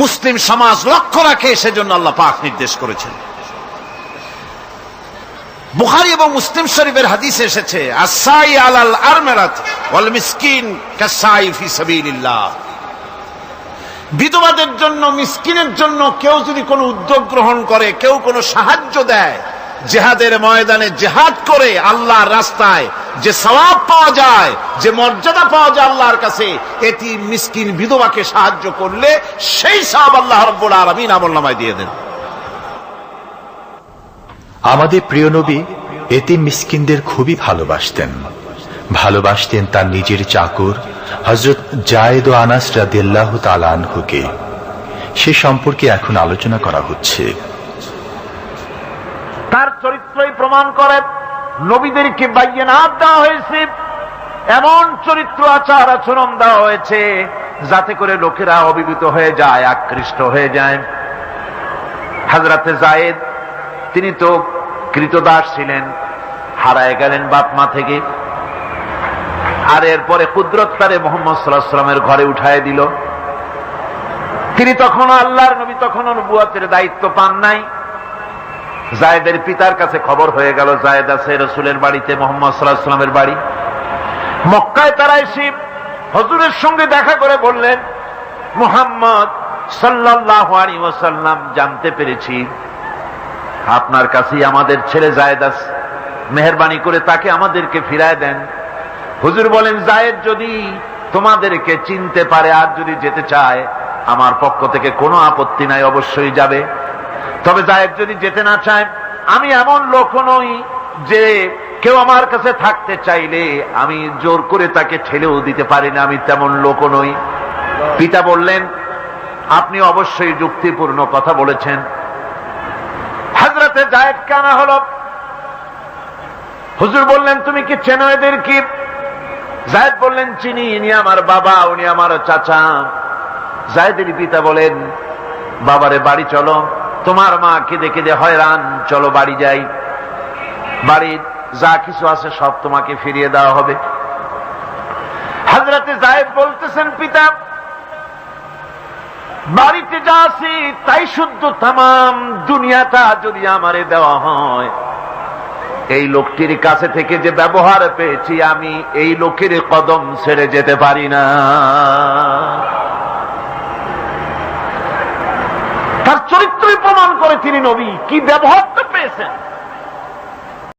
মুসলিম সমাজ লক্ষ্য রাখে, সেজন্য আল্লাহ পাক নির্দেশ করেছেন। বুখারি এবং মুসলিম শরীফের হাদিস এসেছে আসাই আলাল আরমেরাত ওয়াল মিসকিন কাসাই ফি সাবিলিল্লাহ। বিধবাদের জন্য, মিসকিনের জন্য কেউ যদি কোনো উদ্যোগ গ্রহণ করে, কেউ কোনো সাহায্য দেয়, জেহাদের ময়দানে জেহাদ করে, আল্লাহর রাস্তায় যে সওয়াব পাওয়া যায় যে মর্যাদা পাওয়া যায় আল্লাহর কাছে এটি মিসকিন বিধবাকে সাহায্য করলে সেই সওয়াব আল্লাহ রব্বুল আলামিন আমলনামায় দিয়ে দেন। আমাদের প্রিয় নবী এতিম মিসকিনদের খুবই ভালোবাসতেন। ভালোবাসতেন তার নিজের চাকর হজরত জায়েদ ও আনাস রাদিয়াল্লাহ তালানহুকে সে সম্পর্কে এখন আলোচনা করা হচ্ছে। তার চরিত্রই প্রমাণ করে নবীদেরকে বাইয়ানাত দেওয়া হয়েছে। এমন চরিত্র, আচার আচরণ দেওয়া হয়েছে, যাতে করে লোকেরা অভিভূত হয়ে যায়, আকৃষ্ট হয়ে যায়। হাজরাতে জায়েদ, তিনি তো কৃতদাস ছিলেন, হারায় গেলেন বাপ মা থেকে। আর এরপরে কুদরত তারে মোহাম্মদ সাল্লাহ সাল্লামের ঘরে উঠায় দিল। তিনি তখনও আল্লাহর নবী, তখনও বুয়াতের দায়িত্ব পান নাই। জায়েদের পিতার কাছে খবর হয়ে গেল, জায়েদ আছে রসুলের বাড়িতে, মোহাম্মদ সাল্লাহ সাল্লামের বাড়ি। মক্কায় তারা এসে হজুরের সঙ্গে দেখা করে বললেন, মুহাম্মদ সাল্লাহ আলী জানতে পেরেছি। আপনার কাছেই আমাদের ছেলে জায়েদ আছে। মেহরবানি করে তাকে আমাদেরকে ফিরায় দেন। হুজুর বলেন, জায়েদ যদি তোমাদেরকে চিনতে পারে আর যদি যেতে চায়, আমার পক্ষ থেকে কোনো আপত্তি নাই, অবশ্যই যাবে। তবে জায়েদ যদি যেতে না চায়, আমি এমন লোক নই যে কেউ আমার কাছে থাকতে চাইলে আমি জোর করে তাকে ঠেলেও দিতে পারি না, আমি তেমন লোক নই। পিতা বললেন, আপনি অবশ্যই যুক্তিপূর্ণ কথা বলেছেন। হাজরাতে জায়েদ কানা হলো। হুজুর বললেন, তুমি কি চেনো এদের কি? জায়দ বললেন, চিনি, ইনি আমার বাবা, উনি আমার চাচা। জায়দের পিতা বলেন, বাবারে বাড়ি চলো। তোমার মা কেঁদে কেঁদে হয়রান, চলো বাড়ি যাই। বাড়ির যা কিছু আছে সব তোমাকে ফিরিয়ে দেওয়া হবে। হাজরাতে জায়দ বলতেছেন, পিতা, বাড়িতে যা আছি তাই শুদ্ধ তাম দুনিয়াটা যদি আমারে দেওয়া হয়। এই লোকটির কাছে থেকে যে ব্যবহার পেয়েছি, আমি এই লোকের কদম ছেড়ে যেতে পারি না। তার চরিত্রই প্রমাণ করে তিনি নবী। কি ব্যবহার তো পেয়েছেন?